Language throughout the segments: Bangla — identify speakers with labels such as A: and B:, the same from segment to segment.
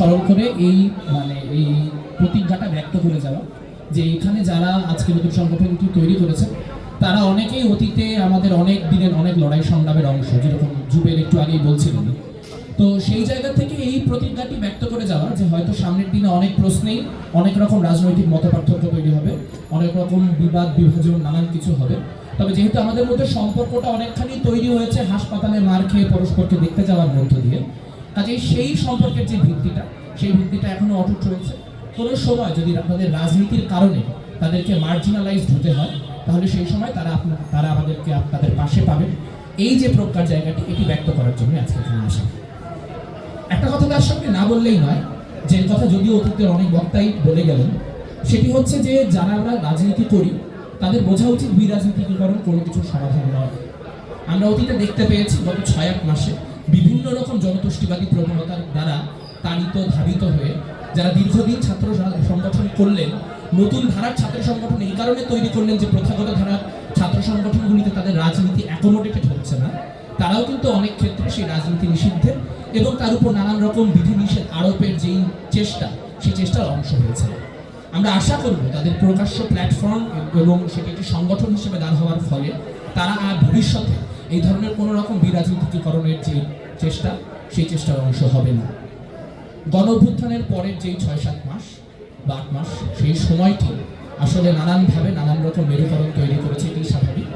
A: স্মরণ করে এই মানে এই প্রতিজ্ঞাটা ব্যক্ত করে যাওয়া যে এখানে যারা আজকে নতুন সংগঠনটি তৈরি করেছে, তারা অনেকেই অতীতে আমাদের অনেক দিনের অনেক লড়াই সংগ্রামের অংশ, যেরকম জুবেল একটু আগেই বলছিলেন। তো সেই জায়গা থেকে এই প্রতিজ্ঞাটি ব্যক্ত করে যাওয়া যে হয়তো সামনের দিনে অনেক প্রশ্নেই অনেক রকম রাজনৈতিক মত মতপার্থক্য তৈরি হবে, অনেক রকম বিবাদ, বিভাজন, নানান কিছু হবে। তবে যেহেতু আমাদের মধ্যে সম্পর্কটা অনেকখানি তৈরি হয়েছে, হাসপাতালে মার খেয়ে পরস্পরকে দেখতে যাওয়ার মধ্য দিয়ে কাজেই সেই সম্পর্কের যে ভিত্তিটা, সেই ভিত্তিটা এখনও অটুট রয়েছে। কোনো সময় যদি আপনাদের রাজনীতির কারণে তাদেরকে মার্জিনালাইজড হতে হয়, তাহলে সেই সময় তারা আপনার তারা আমাদেরকে আপনাদের পাশে পাবে। এই যে প্রজ্ঞার জায়গাটি, এটি ব্যক্ত করার জন্য আজকে এখানে আসা। একটা কথা তার সঙ্গে না বললেই নয়, যে কথা যদিও অতীতের অনেক বক্তাই বলে গেলেন, সেটি হচ্ছে যে যারা আমরা রাজনীতি করি, তাদের বোঝা উচিত বিরাজনীতিকরণ কোনো কিছুর সমাধান নয়। আমরা অতীতে দেখতে পেয়েছি গত ছয় এক মাসে বিভিন্ন রকম জনতুষ্টিবাদী প্রবণতার দ্বারা তাড়িত, ধাবিত হয়ে যারা দীর্ঘদিন ছাত্র সংগঠন করলেন, নতুন ধারার ছাত্র সংগঠন এই কারণে তৈরি করলেন যে প্রথাগত ধারার ছাত্র সংগঠনগুলিতে তাদের রাজনীতি অ্যাকোমোডেটেড হচ্ছে না। তারাও কিন্তু অনেক ক্ষেত্রে সেই রাজনীতি নিষিদ্ধের এবং তার উপর নানান রকম বিধিনিষেধ আরোপের যেই চেষ্টা, সেই চেষ্টার অংশ হয়েছে। আমরা আশা করব তাদের প্রকাশ্য প্ল্যাটফর্ম এবং সেটি একটি সংগঠন হিসেবে দাঁড় হওয়ার ফলে তারা আর ভবিষ্যতে এই ধরনের কোনো রকম বিরাজনীতিকরণের যে চেষ্টা, সেই চেষ্টার অংশ হবে না। গণ অভ্যুত্থানের পরের যেই ছয় সাত মাস বা আট মাস, সেই সময়টি আসলে নানানভাবে নানান রকম মেরুকরণ তৈরি করেছে এটি স্বাভাবিক।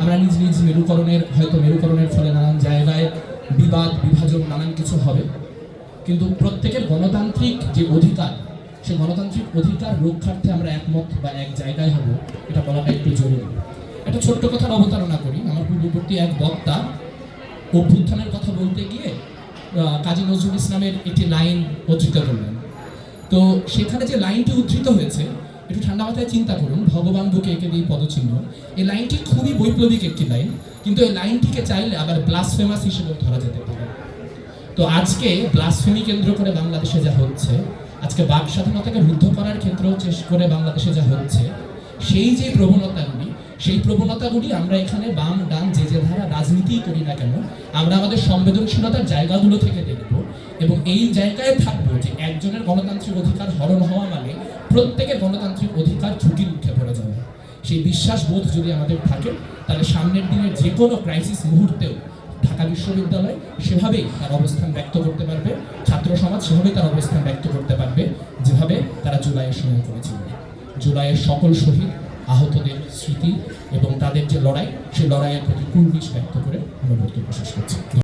A: আমরা নিজ নিজ মেরুকরণের, হয়তো মেরুকরণের ফলে নানান জায়গায় বিবাদ, বিভাজন, নানান কিছু হবে। কিন্তু প্রত্যেকের গণতান্ত্রিক যে অধিকার, সেই গণতান্ত্রিক অধিকার রক্ষার্থে আমরা একমত বা এক জায়গায় হব, এটা বলাটা একটু জরুরি। একটা ছোট্ট কথার অবতারণা করি। আমার পূর্ববর্তী এক বক্তা অভ্যুত্থানের কথা বলতে গিয়ে কাজী নজরুল ইসলামের একটি লাইন উদ্ধৃত করলেন। তো সেখানে যে লাইনটি উদ্ধৃত হয়েছে, একটু ঠান্ডা মাথায় চিন্তা করুন, ভগবান বুকে এঁকে দিয়ে পদচিহ্ন। এই লাইনটি খুবই বৈপ্লবিক একটি লাইন, কিন্তু এই লাইনটিকে চাইলে আবার ব্লাসফেমাস হিসেবেও ধরা যেতে পারে। তো আজকে ব্লাসফেমি কেন্দ্র করে বাংলাদেশে যা হচ্ছে, আজকে বাক স্বাধীনতাকে রুদ্ধ করার ক্ষেত্র চেষ্টা করে বাংলাদেশে যা হচ্ছে, সেই যে প্রবণতাগুলি, সেই প্রবণতাগুলি আমরা এখানে বাম, ডান, যে যে করি না কেন, আমরা আমাদের সংবেদনশীলতার জায়গাগুলো থেকে দেখব এবং এই জায়গায় থাকব যে একজনের গণতান্ত্রিক অধিকার হরণ হওয়া মানে প্রত্যেকের গণতান্ত্রিক অধিকার ঝুঁকির মুখে পড়ে যাবে সেই বিশ্বাস বোধ যদি আমাদের থাকে, তাহলে সামনের দিনের যে কোনো ক্রাইসিস মুহূর্তেও ঢাকা বিশ্ববিদ্যালয় সেভাবেই তার অবস্থান ব্যক্ত করতে পারবে, ছাত্র সমাজ সেভাবেই তার অবস্থান ব্যক্ত করতে পারবে, যেভাবে তারা জুলাইয়ের সময় করেছিল। জুলাইয়ের সকল শহীদ, আহতদের স্মৃতি তাদের যে লড়াই সেই লড়াইয়ের প্রতি কুর্নিশ ব্যক্ত করে আমরা বক্তব্য শেষ করছি।